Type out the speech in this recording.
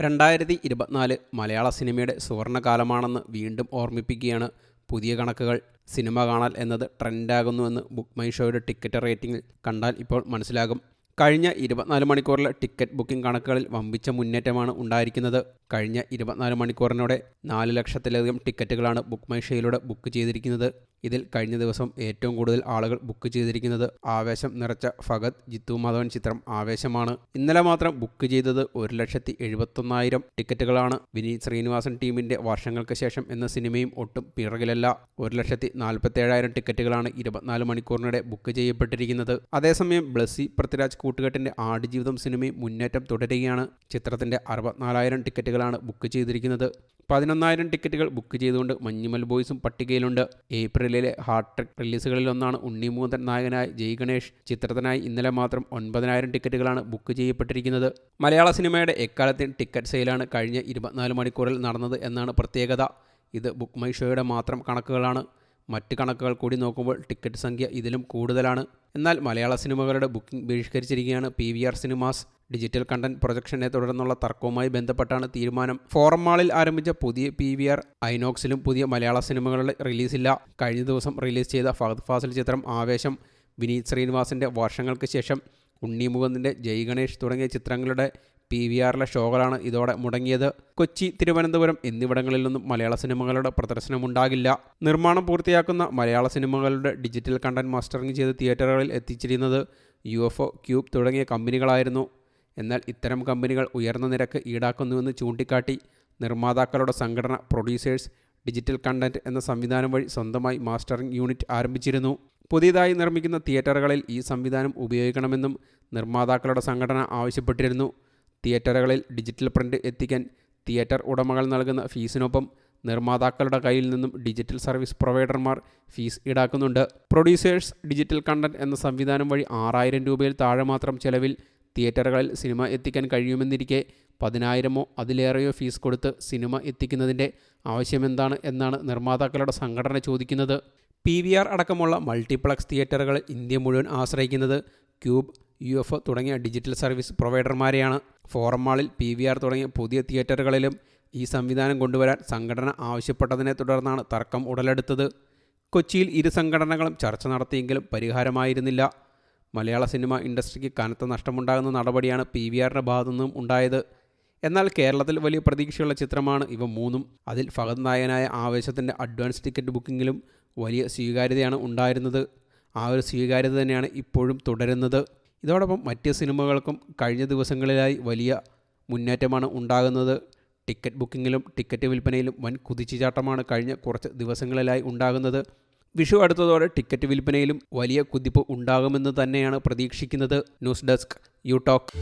രണ്ടായിരത്തി ഇരുപത്തിനാല് മലയാള സിനിമയുടെ സുവർണകാലമാണെന്ന് വീണ്ടും ഓർമ്മിപ്പിക്കുകയാണ് പുതിയ കണക്കുകൾ. സിനിമ കാണൽ എന്നത് ട്രെൻഡാകുന്നുവെന്ന് ബുക്ക് മൈ ഷോയുടെ ടിക്കറ്റ് റേറ്റിംഗിൽ കണ്ടാൽ ഇപ്പോൾ മനസ്സിലാകും. കഴിഞ്ഞ ഇരുപത്തിനാല് മണിക്കൂറിലെ ടിക്കറ്റ് ബുക്കിംഗ് കണക്കുകളിൽ വമ്പിച്ച മുന്നേറ്റമാണ് ഉണ്ടായിരിക്കുന്നത്. കഴിഞ്ഞ ഇരുപത്തിനാല് മണിക്കൂറിനോടെ നാല് ലക്ഷത്തിലധികം ടിക്കറ്റുകളാണ് ബുക്ക് മൈ ഷോയിലൂടെ ബുക്ക് ചെയ്തിരിക്കുന്നത്. ഇതിൽ കഴിഞ്ഞ ദിവസം ഏറ്റവും കൂടുതൽ ആളുകൾ ബുക്ക് ചെയ്തിരിക്കുന്നത് ആവേശം നിറച്ച ഫഗത് ജിത്തു മാധവൻ ചിത്രം ആവേശമാണ്. ഇന്നലെ മാത്രം ബുക്ക് ചെയ്തത് ഒരു ലക്ഷത്തി എഴുപത്തൊന്നായിരം ടിക്കറ്റുകളാണ്. വിനീത് ശ്രീനിവാസൻ ടീമിന്റെ വർഷങ്ങൾക്ക് ശേഷം എന്ന സിനിമയും ഒട്ടും പിറകിലല്ല. ഒരു ലക്ഷത്തി നാൽപ്പത്തേഴായിരം ടിക്കറ്റുകളാണ് ഇരുപത്തിനാല് മണിക്കൂറിനിടെ ബുക്ക് ചെയ്യപ്പെട്ടിരിക്കുന്നത്. അതേസമയം ബ്ലസ്സി പൃഥ്വിരാജ് കൂട്ടുകെട്ടിന്റെ ആടുജീവിതം സിനിമയും മുന്നേറ്റം തുടരുകയാണ്. ചിത്രത്തിന്റെ അറുപത്തിനാലായിരം ടിക്കറ്റുകളാണ് ബുക്ക് ചെയ്തിരിക്കുന്നത്. പതിനൊന്നായിരം ടിക്കറ്റുകൾ ബുക്ക് ചെയ്തുകൊണ്ട് മഞ്ഞുമൽ ബോയ്സും പട്ടികയിലുണ്ട്. ഏപ്രിലിലെ ഹാർട്ട് ട്രിക് റിലീസുകളിലൊന്നാണ് ഉണ്ണിമൂതൻ നായകനായ ജയ് ഗണേഷ്. ചിത്രത്തിനായി ഇന്നലെ മാത്രം ഒൻപതിനായിരം ടിക്കറ്റുകളാണ് ബുക്ക് ചെയ്യപ്പെട്ടിരിക്കുന്നത്. മലയാള സിനിമയുടെ എക്കാലത്തെയും ടിക്കറ്റ് സെയിലാണ് കഴിഞ്ഞ ഇരുപത്തിനാല് മണിക്കൂറിൽ നടന്നത് എന്നാണ് പ്രത്യേകത. ഇത് ബുക്ക് മൈ ഷോയുടെ മാത്രം കണക്കുകളാണ്. മറ്റ് കണക്കുകൾ കൂടി നോക്കുമ്പോൾ ടിക്കറ്റ് സംഖ്യ ഇതിലും കൂടുതലാണ്. എന്നാൽ മലയാള സിനിമകളുടെ booking ബഹിഷ്കരിച്ചിരിക്കുകയാണ് P V R Cinemas. Digital content പ്രൊജക്ഷനെ തുടർന്നുള്ള തർക്കവുമായി ബന്ധപ്പെട്ടാണ് തീരുമാനം. ഫോറം മാളിൽ ആരംഭിച്ച പുതിയ പി വി ആർ ഐനോക്സിലും പുതിയ മലയാള സിനിമകളുടെ റിലീസില്ല. കഴിഞ്ഞ ദിവസം റിലീസ് ചെയ്ത ഫഹദ് ഫാസിൽ ചിത്രം ആവേശം. വിനീത് ശ്രീനിവാസിന്റെ വർഷങ്ങൾക്ക് ശേഷം ഉണ്ണി മുകുന്ദിന്റെ ജയ് ഗണേഷ് തുടങ്ങിയ ചിത്രങ്ങളുടെ പി വി ആറിലെ ഷോകളാണ് ഇതോടെ മുടങ്ങിയത്. കൊച്ചി തിരുവനന്തപുരം എന്നിവിടങ്ങളിൽ നിന്നും മലയാള സിനിമകളുടെ പ്രദർശനമുണ്ടാകില്ല. നിർമ്മാണം പൂർത്തിയാക്കുന്ന മലയാള സിനിമകളുടെ ഡിജിറ്റൽ കണ്ടന്റ് മാസ്റ്ററിംഗ് ചെയ്ത് തിയേറ്ററുകളിൽ എത്തിച്ചിരുന്നത് യു എഫ് ഒ ക്യൂബ് തുടങ്ങിയ കമ്പനികളായിരുന്നു. എന്നാൽ ഇത്തരം കമ്പനികൾ ഉയർന്ന നിരക്ക് ഈടാക്കുന്നുവെന്ന് ചൂണ്ടിക്കാട്ടി നിർമ്മാതാക്കളുടെ സംഘടന പ്രൊഡ്യൂസേഴ്സ് ഡിജിറ്റൽ കണ്ടന്റ് എന്ന സംവിധാനം വഴി സ്വന്തമായി മാസ്റ്ററിംഗ് യൂണിറ്റ് ആരംഭിച്ചിരുന്നു. പുതിയതായി നിർമ്മിക്കുന്ന തിയേറ്ററുകളിൽ ഈ സംവിധാനം ഉപയോഗിക്കണമെന്നും നിർമ്മാതാക്കളുടെ സംഘടന ആവശ്യപ്പെട്ടിരുന്നു. തിയേറ്ററുകളിൽ ഡിജിറ്റൽ പ്രിന്റ് എത്തിക്കാൻ തിയേറ്റർ ഉടമകൾ നൽകുന്ന ഫീസിനൊപ്പം നിർമ്മാതാക്കളുടെ കയ്യിൽ നിന്നും ഡിജിറ്റൽ സർവീസ് പ്രൊവൈഡർമാർ ഫീസ് ഈടാക്കുന്നുണ്ട്. പ്രൊഡ്യൂസേഴ്സ് ഡിജിറ്റൽ കണ്ടന്റ് എന്ന സംവിധാനം വഴി ആറായിരം രൂപയിൽ താഴെ മാത്രം ചെലവിൽ തിയേറ്ററുകളിൽ സിനിമ എത്തിക്കാൻ കഴിയുമെന്നിരിക്കെ പതിനായിരമോ അതിലേറെയോ ഫീസ് കൊടുത്ത് സിനിമ എത്തിക്കുന്നതിന്റെ ആവശ്യമെന്താണ് എന്നാണ് നിർമ്മാതാക്കളുടെ സംഘടന ചോദിക്കുന്നത്. പി വി ആർ അടക്കമുള്ള മൾട്ടിപ്ലക്സ് തിയേറ്ററുകൾ ഇന്ത്യ മുഴുവൻ ആശ്രയിക്കുന്നത് ക്യൂബ് യു എഫ് തുടങ്ങിയ ഡിജിറ്റൽ സർവീസ് പ്രൊവൈഡർമാരെയാണ്. ഫോറം മാളിൽ പി വി ആർ തുടങ്ങിയ പുതിയ തിയേറ്ററുകളിലും ഈ സംവിധാനം കൊണ്ടുവരാൻ സംഘടന ആവശ്യപ്പെട്ടതിനെ തുടർന്നാണ് തർക്കം ഉടലെടുത്തത്. കൊച്ചിയിൽ ഇരു സംഘടനകളും ചർച്ച നടത്തിയെങ്കിലും പരിഹാരമായിരുന്നില്ല. മലയാള സിനിമ ഇൻഡസ്ട്രിക്ക് കനത്ത നഷ്ടമുണ്ടാകുന്ന നടപടിയാണ് പി വി ആറിന്റെ ഭാഗത്തു നിന്നും ഉണ്ടായത്. എന്നാൽ കേരളത്തിൽ വലിയ പ്രതീക്ഷയുള്ള ചിത്രമാണ് ഇവ മൂന്നും. അതിൽ ഫഹദ് നായകനായ ആവേശത്തിന്റെ അഡ്വാൻസ് ടിക്കറ്റ് ബുക്കിങ്ങിലും വലിയ സ്വീകാര്യതയാണ് ഉണ്ടായിരുന്നത്. ആ ഒരു സ്വീകാര്യത തന്നെയാണ് ഇപ്പോഴും തുടരുന്നത്. ഇതോടൊപ്പം മറ്റ് സിനിമകൾക്കും കഴിഞ്ഞ ദിവസങ്ങളിലായി വലിയ മുന്നേറ്റമാണ് ഉണ്ടാകുന്നത്. ടിക്കറ്റ് ബുക്കിങ്ങിലും ടിക്കറ്റ് വിൽപ്പനയിലും വൻ കുതിച്ചുചാട്ടമാണ് കഴിഞ്ഞ കുറച്ച് ദിവസങ്ങളിലായി ഉണ്ടാകുന്നത്. വിഷു അടുത്തതോടെ ടിക്കറ്റ് വിൽപ്പനയിലും വലിയ കുതിപ്പ് ഉണ്ടാകുമെന്ന് തന്നെയാണ് പ്രതീക്ഷിക്കുന്നത്. News desk you talk